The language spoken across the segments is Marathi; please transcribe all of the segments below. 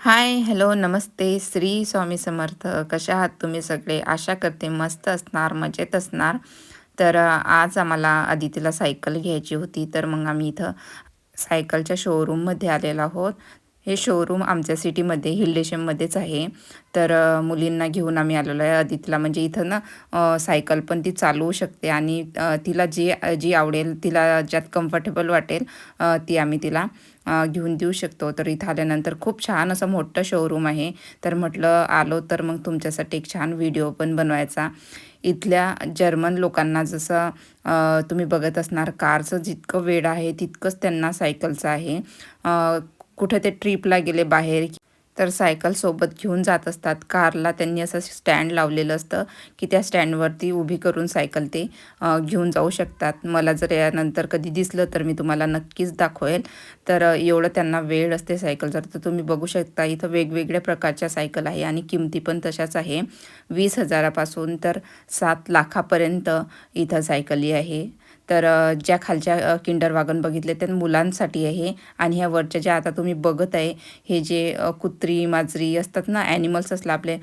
हाय हॅलो नमस्ते. श्री स्वामी समर्थ. कशा आहात तुम्ही सगळे? आशा करते मस्त असणार मजेत असणार. तर आज आम्हाला आदितीला सायकल घ्यायची होती. तर मग आम्ही इथं सायकलच्या शोरूममध्ये आलेलो आहोत. हे शोरूम आमच्या सिटीमध्ये हिल्डेशममध्येच आहे. तर मुलींना घेऊन आम्ही आलेलो आहे. आदितीला म्हणजे इथं ना सायकल पण ती चालवू शकते आणि तिला जी जी आवडेल तिला ज्यात कम्फर्टेबल वाटेल ती आम्ही तिला घेऊन देऊ शकतो. तर इथं आल्यानंतर खूप छान असं मोठं शोरूम आहे. तर म्हटलं आलो तर मग तुमच्यासाठी एक छान व्हिडिओ पण बनवायचा. इथल्या जर्मन लोकांना जसं तुम्ही बघत असणार कारचं जितकं वेड आहे तितकंच त्यांना सायकलचं आहे. कुठे ते ट्रिपला गेले बाहेर तर सायकल सोबत घेऊन जात असतात. कारला त्यांनी असं स्टँड लावलेलं असतं की त्या स्टँडवरती उभी करून सायकल ते घेऊन जाऊ शकतात. मला जर यानंतर कधी दिसलं तर मी तुम्हाला नक्कीच दाखवेल. तर एवढं त्यांना वेळ असते सायकल जर तर तुम्ही बघू शकता इथं वेगवेगळ्या प्रकारच्या सायकल आहे आणि किमती पण तशाच आहे. वीस हजारापासून तर सात लाखापर्यंत इथं सायकली आहे. तर ज्या खालच्या किंडर वागन बघितले त्या मुलांसाठी आहे आणि ह्या वरच्या ज्या आता तुम्ही बघत आहे हे जे कुत्री माजरी असतात ना ॲनिमल्स असलं आपले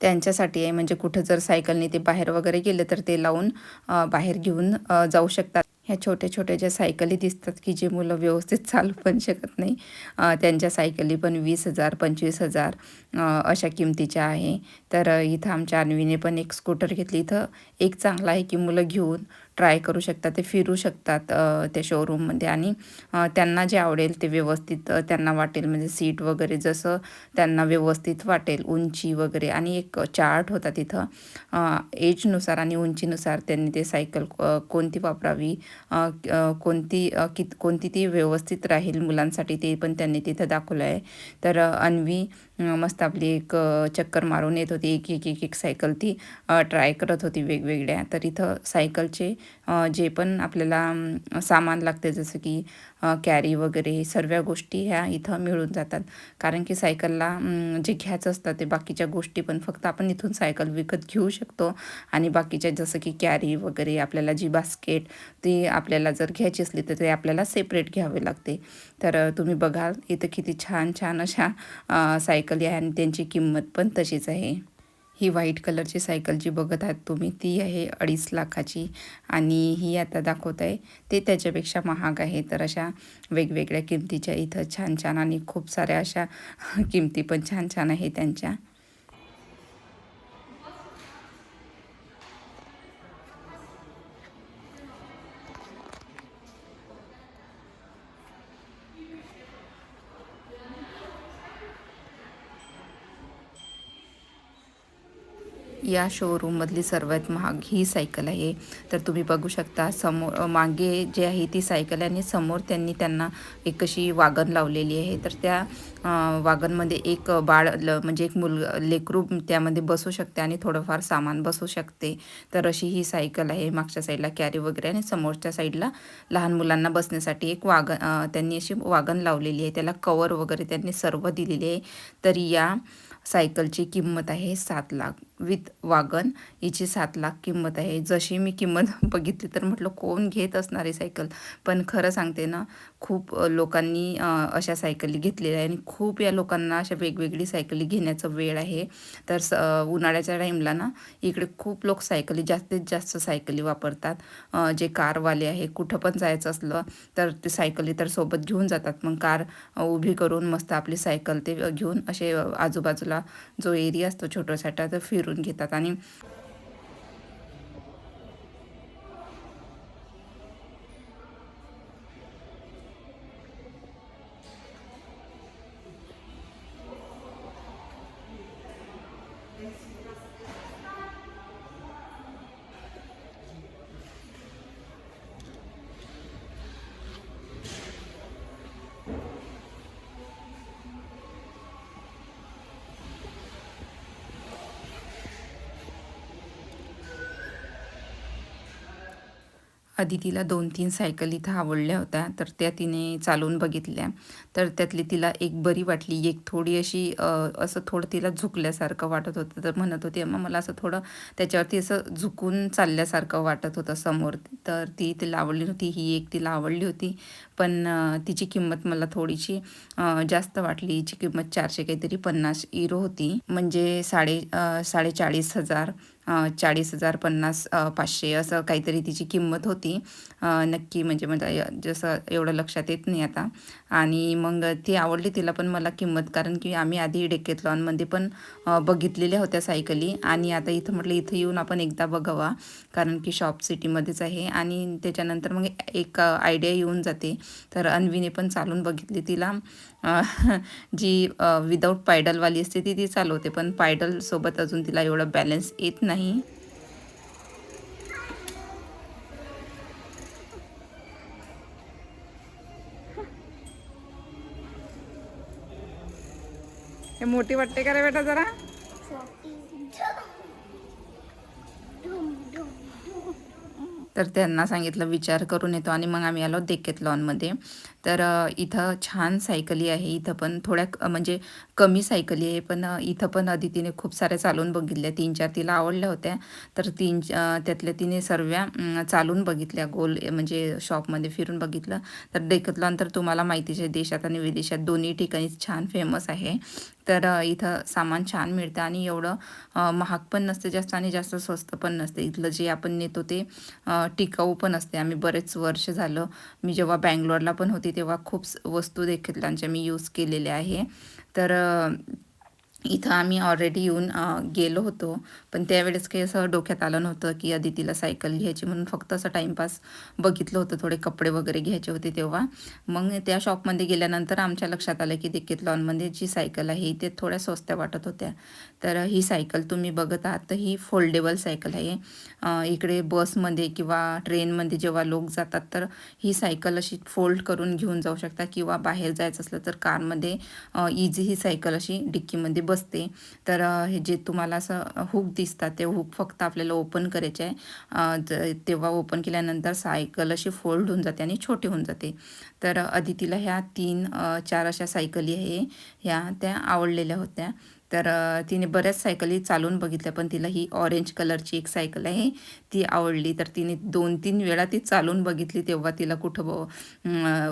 त्यांच्यासाठी आहे. म्हणजे कुठं जर सायकलने ते बाहेर वगैरे गेले तर ते लावून बाहेर घेऊन जाऊ शकतात. ह्या छोट्या छोट्या ज्या सायकली दिसतात की जे मुलं व्यवस्थित चालू पण शकत नाही त्यांच्या सायकली पण वीस हजार पंचवीस हजार अशा किमतीच्या आहे. तर इथं आमच्या अन्वीने पण एक स्कूटर घेतली. इथं एक चांगला आहे की मुलं घेऊन ट्राय करू शकतात ते फिरू शकतात त्या शोरूममध्ये आणि त्यांना जे आवडेल ते व्यवस्थित त्यांना वाटेल. म्हणजे सीट वगैरे जसं त्यांना व्यवस्थित वाटेल उंची वगैरे. आणि एक चार्ट होता तिथं एजनुसार आणि उंचीनुसार त्यांनी ते सायकल कोणती वापरावी कोणती कित कोणती ती व्यवस्थित राहील मुलांसाठी ते पण त्यांनी तिथं दाखवलं आहे. तर अन्वी मस्त आपली एक चक्कर मारून येत होती. एक एक एक एक सायकल ती ट्राय करत होती वेगवेगळ्या. तर इथं सायकलचे जे पण आपल्याला सामान लागते जसं की कॅरी वगैरे सर्व गोष्टी ह्या इथं मिळून जातात. कारण की सायकलला जे घ्यायचं असतं ते बाकीच्या गोष्टी पण फक्त आपण इथून सायकल विकत घेऊ शकतो. आणि बाकीच्या जसं की कॅरी वगैरे आपल्याला जी बास्केट ती आपल्याला जर घ्यायची असली तर ते आपल्याला सेपरेट घ्यावे लागते. तर तुम्ही बघाल इथं किती छान छान अशा सायकली आहे आणि त्यांची किंमत पण तशीच आहे. ही व्हाईट कलरची सायकल जी बघत आहात तुम्ही ती आहे अडीच लाखाची. आणि ही आता दाखवत आहे ते त्याच्यापेक्षा महाग आहे. तर अशा वेगवेगळ्या किमतीच्या इथं छान छान आणि खूप साऱ्या अशा किमती पण छान छान आहे त्यांच्या. या शोरूममधली सर्वात महाग ही सायकल आहे. तर तुम्ही बघू शकता समोर मागे जे आहे ती सायकल आणि समोर त्यांनी त्यांना एक अशी वागण लावलेली आहे. तर त्या वागणमध्ये एक बाळ ल म्हणजे एक मुल लेकरू त्यामध्ये बसू शकते आणि थोडंफार सामान बसू शकते. तर अशी ही सायकल आहे. मागच्या साईडला कॅरी वगैरे आणि समोरच्या साईडला लहान मुलांना बसण्यासाठी एक वागण त्यांनी अशी वागण लावलेली आहे. त्याला कवर वगैरे त्यांनी सर्व दिलेली आहे. तर या सायकलची किंमत आहे सात लाख. विथ वागन हिची सात लाख किंमत आहे. जशी मी किंमत बघितली तर म्हटलं कोण घेत असणारी सायकल? पण खरं सांगते ना खूप लोकांनी अशा सायकली घेतलेल्या आहे आणि खूप या लोकांना अशा वेगवेगळी सायकली घेण्याचा वेळ आहे. तर स उन्हाळ्याच्या टाईमला ना इकडे खूप लोक सायकली जास्तीत जास्त सायकली वापरतात. जे कारवाले आहे कुठं पण जायचं असलं तर ते सायकली तर सोबत घेऊन जातात. मग कार उभी करून मस्त आपली सायकल ते घेऊन असे आजूबाजूला जो एरिया असतो छोटासाटा तर फिरून घेतात. आणि अदितीला दोन तीन सायकल इथं आवडल्या होत्या तर त्या तिने चालवून बघितल्या. तर त्यातली तिला एक बरी वाटली एक थोडी अशी असं थोडं तिला झुकल्यासारखं वाटत होतं. तर म्हणत होती अम्मा मला असं थोडं त्याच्यावरती असं झुकून चालल्यासारखं वाटत होतं समोर. तर ती तिला आवडली नव्हती ही एक तिला आवडली होती. पण तिची किंमत मला थोडीशी जास्त वाटली. हिची किंमत चारशे काहीतरी पन्नास इरो होती. म्हणजे साडे साडेचाळीस हजार चाळीस हजार पन्नास पाचशे असं काहीतरी तिची किंमत होती. नक्की म्हणजे म्हणजे जसं एवढं लक्षात येत नाही आता. आणि मग ती आवडली तिला पण मला किंमत. कारण की आम्ही आधी डेकेथलॉनमध्ये पण बघितलेल्या होत्या सायकली. आणि आता इथं म्हटलं इथं येऊन आपण एकदा बघावा. कारण की शॉप सिटीमध्येच आहे. आणि त्याच्यानंतर मग एक आयडिया येऊन जाते. तर अन्वीने पण चालून बघितली तिला. जी विदाऊट पायडलवाली असते ती ती चालवते पण पायडलसोबत अजून तिला एवढं बॅलन्स येत नाही. हे मोठी वाटते का रे बेटा जरा? तर त्यांना सांगितलं विचार करून येतो. आणि मग आम्ही आलो देकेत लॉनमध्ये. तर इथं छान सायकली आहे. इथं पण थोड्या म्हणजे कमी सायकली आहे. पण इथं पण अदितीने खूप साऱ्या चालून बघितल्या. तीन चार तिला आवडल्या होत्या. तर तीन त्यातल्या तिने सर्व चालून बघितल्या. गोल म्हणजे शॉपमध्ये फिरून बघितलं. तर डेकथलॉन तर तुम्हाला माहितीच आहे देशात आणि विदेशात दोन्ही ठिकाणी छान फेमस आहे. तर इथं सामान छान मिळतं आणि एवढं महाग पण नसते जास्त आणि जास्त स्वस्त पण नसते. इथलं जे आपण नेतो ते टिकाऊ पण असते. आम्ही बरेच वर्ष झालं मी जेव्हा बँगलोरला पण होती तेव्हा खूप स- वस्तू देखील त्यांच्या मी यूज केलेल्या आहे. तर इथं आम्ही ऑलरेडी येऊन गेलो होतो. पण त्यावेळेस काही असं डोक्यात आलं नव्हतं की अदितीला सायकल घ्यायची म्हणून फक्त असं टाईमपास बघितलं होतं. थोडे कपडे वगैरे घ्यायचे होते तेव्हा. मग त्या शॉपमध्ये गेल्यानंतर आमच्या लक्षात आलं की देखील लॉनमध्ये जी सायकल आहे ते थोड्या स्वस्त्या वाटत होत्या. तर ही सायकल तुम्ही बघत आहात तर ही फोल्डेबल सायकल आहे. इकडे बसमध्ये किंवा ट्रेनमध्ये जेव्हा लोक जातात तर ही सायकल अशी फोल्ड करून घेऊन जाऊ शकता किंवा बाहेर जायचं असलं तर कारमध्ये इझी ही सायकल अशी डिक्कीमध्ये बसते. तर हे जे तुम्हाला असं हुक दिसतात ते हुक फक्त आपल्याला ओपन करायचे आहे. ज- तेव्हा ओपन केल्यानंतर सायकल अशी फोल्ड होऊन जाते आणि छोटी होऊन जाते. तर अदितीला ह्या तीन चार अशा सायकली आहे ह्या त्या आवडलेल्या होत्या. तर तिने बऱ्याच सायकली चालवून बघितल्या पण तिला ही ऑरेंज कलरची एक सायकल आहे ती आवडली. तर तिने दोन तीन वेळा ती चालून बघितली तेव्हा तिला कुठं ब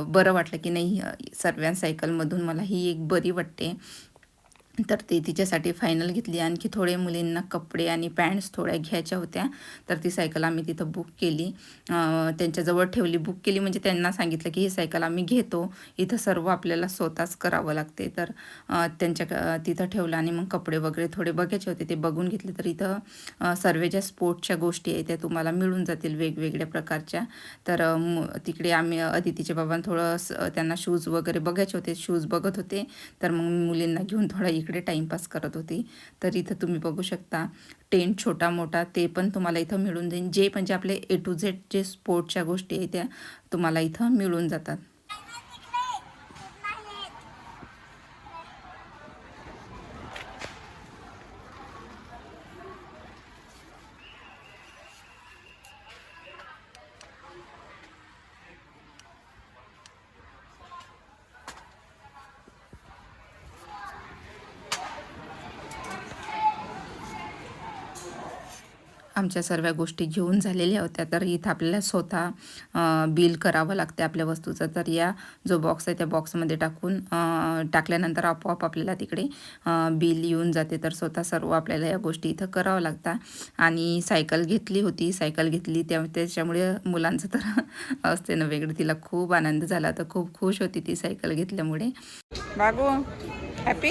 बरं वाटलं की नाही अ, सर्व सायकलमधून मला ही एक बरी वाटते. तर ते तिच्यासाठी फायनल घेतली. आणखी थोडे मुलींना कपडे आणि पॅन्ट्स थोड्या घ्यायच्या होत्या. तर ती सायकल आम्ही तिथं बुक केली. त्यांच्याजवळ ठेवली. बुक केली म्हणजे त्यांना सांगितलं की ही सायकल आम्ही घेतो. इथं सर्व आपल्याला स्वतःच करावं लागते. तर त्यांच्या क- तिथं ठेवलं आणि मग कपडे वगैरे थोडे बघायचे होते. ते बघून घेतले. तर इथं सर्व ज्या स्पोर्ट्सच्या गोष्टी आहेत त्या तुम्हाला मिळून जातील वेगवेगळ्या प्रकारच्या. तर तिकडे आम्ही अदितीच्या बाबांना थोडं स- त्यांना शूज वगैरे बघायचे होते. शूज बघत होते. तर मग मुलींना घेऊन थोडा इकडे टाईमपास करत होती. तर इथं तुम्ही बघू शकता टेंट छोटा मोठा ते पण तुम्हाला इथं मिळून जाईल जे म्हणजे आपले ए टू झेड जे स्पोर्टच्या गोष्टी आहेत त्या तुम्हाला इथं मिळून जातात. आमच्या सर्व गोष्टी घेऊन झालेल्या होत्या. तर इथं आपल्याला स्वतः बिल करावं लागते आपल्या वस्तूचं. तर या जो बॉक्स आहे त्या बॉक्समध्ये टाकून टाकल्यानंतर आपोआप आपल्याला तिकडे बिल येऊन जाते. तर स्वतः सर्व आपल्याला या गोष्टी इथं करावं लागतात आणि सायकल घेतली होती. सायकल घेतली त्या त्याच्यामुळे मुलांचं तर असते ना वेगळं. तिला खूप आनंद झाला. तर खूप खुश होती ती सायकल घेतल्यामुळे. बागू हॅपी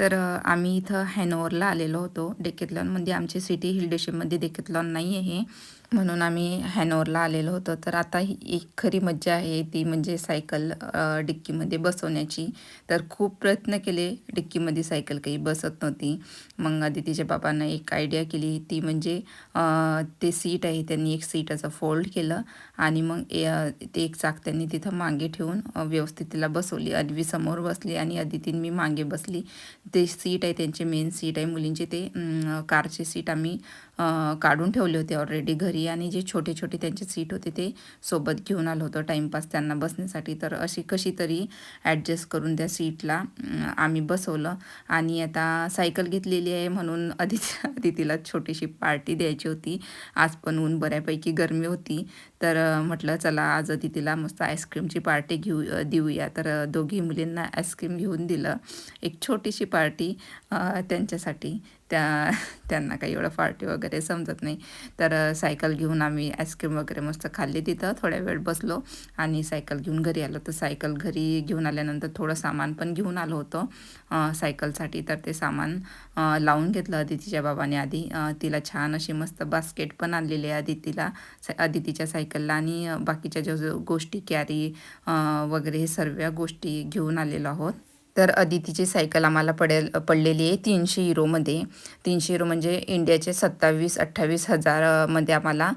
तर आम्ही इथं हॅनोवरला आलेलो होतो. डेकेथलॉनमध्ये म्हणजे आमची सिटी हिल स्टेशनमध्ये डेकेथलॉन नाही आहे. म्हणून आम्ही हॅनोवरला आलेलो होतो. तर आता ही एक खरी मज्जा आहे. ती म्हणजे सायकल डिक्कीमध्ये बसवण्याची. तर खूप प्रयत्न केले. डिक्कीमध्ये सायकल काही बसत नव्हती. मग आदितीच्या बाबांना एक आयडिया केली. ती म्हणजे ते सीट आहे. त्यांनी एक सीट असं फोल्ड केलं आणि मग ए- ते एक चाक त्यांनी तिथं मागे ठेवून व्यवस्थित तिला बसवली. अदवी समोर बसली आणि अदितीन मी मागे बसली. ते सीट आहे त्यांचे मेन सीट आहे मुलींचे ते कारचे सीट आम्ही काढून ठेवले होते ऑलरेडी घरी. आणि जे छोटे छोटे त्यांचे सीट होते ते सोबत घेऊन आलो होतो टाईमपास त्यांना बसण्यासाठी. तर अशी कशी तरी ॲडजस्ट करून त्या सीटला आम्ही बसवलं. आणि आता सायकल घेतलेली आहे म्हणून अदिती अदितीला छोटीशी पार्टी द्यायची होती. आज पण ऊन बऱ्यापैकी गरमी होती. तर म्हटलं चला आज अदितीला मस्त आईस्क्रीमची पार्टी घेऊ देऊया. तर दोघी मुलींना आईस्क्रीम घेऊन दिलं. एक छोटीशी पार्टी पार्टी त्यांच्यासाठी त्या त्यांना काही एवढं पार्टी वगैरे समजत नाही. तर सायकल घेऊन आम्ही आईस्क्रीम वगैरे मस्त खाल्ली तिथं थोड्या वेळ बसलो आणि सायकल घेऊन घरी आलो. तर सायकल घरी घेऊन आल्यानंतर थोडं सामान पण घेऊन आलो होतो सायकलसाठी. तर ते सामान लावून घेतलं अदितीच्या बाबाने आधी. तिला छान अशी मस्त बास्केट पण आणलेली आहे अदितीला सा- अदितीच्या सायकलला आणि बाकीच्या ज्या ज्या गोष्टी कॅरी वगैरे हे सर्व गोष्टी घेऊन आलेलो आहोत. तर अदितीची सायकल आम्हाला पडेल पडलेली आहे तीनशे युरोमध्ये तीनशे युरो म्हणजे इंडियाचे सत्तावीस अठ्ठावीस हजारमध्ये आम्हाला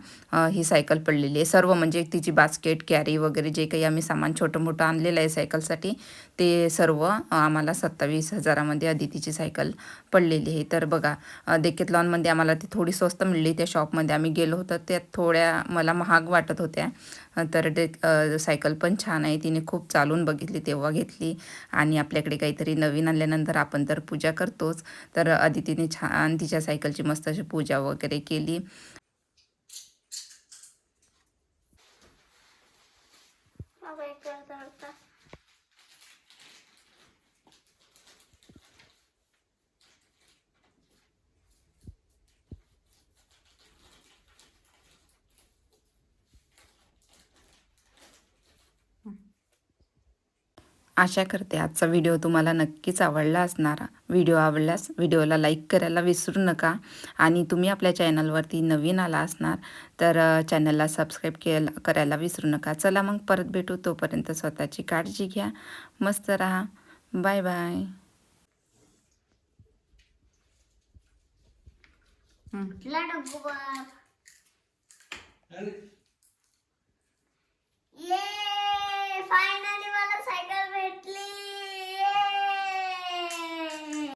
ही सायकल पडलेली आहे. सर्व म्हणजे तिची बास्केट कॅरी वगैरे जे काही आम्ही सामान छोटं मोठं आणलेलं आहे सायकलसाठी ते सर्व आम्हाला सत्तावीस हजारामध्ये अदितीची सायकल पडलेली आहे. तर बघा अ, डेकेथलॉनमध्ये आम्हाला ती थोडी स्वस्त मिळली. त्या शॉपमध्ये आम्ही गेलो होतो. त्यात थोड्या मला महाग वाटत होत्या. तर डे सायकल पण छान आहे. तिने खूप चालून बघितली तेव्हा घेतली. आणि आपल्याकडे काहीतरी नवीन आणल्यानंतर आपण तर पूजा करतोच. तर अदितीने छान तिच्या सायकलची मस्त अशी पूजा वगैरे केली. आशा करते आजचा व्हिडिओ तुम्हाला नक्कीच आवडला असणार. व्हिडिओ आवडल्यास व्हिडिओला लाईक करायला विसरू नका आणि तुम्ही आपल्या चॅनलवरती नवीन आला असणार तर चॅनलला सबस्क्राईब के करायला विसरू नका. चला मग परत भेटू. तोपर्यंत स्वतःची काळजी घ्या. मस्त राहा. Bye bye. finally, I got a cycle.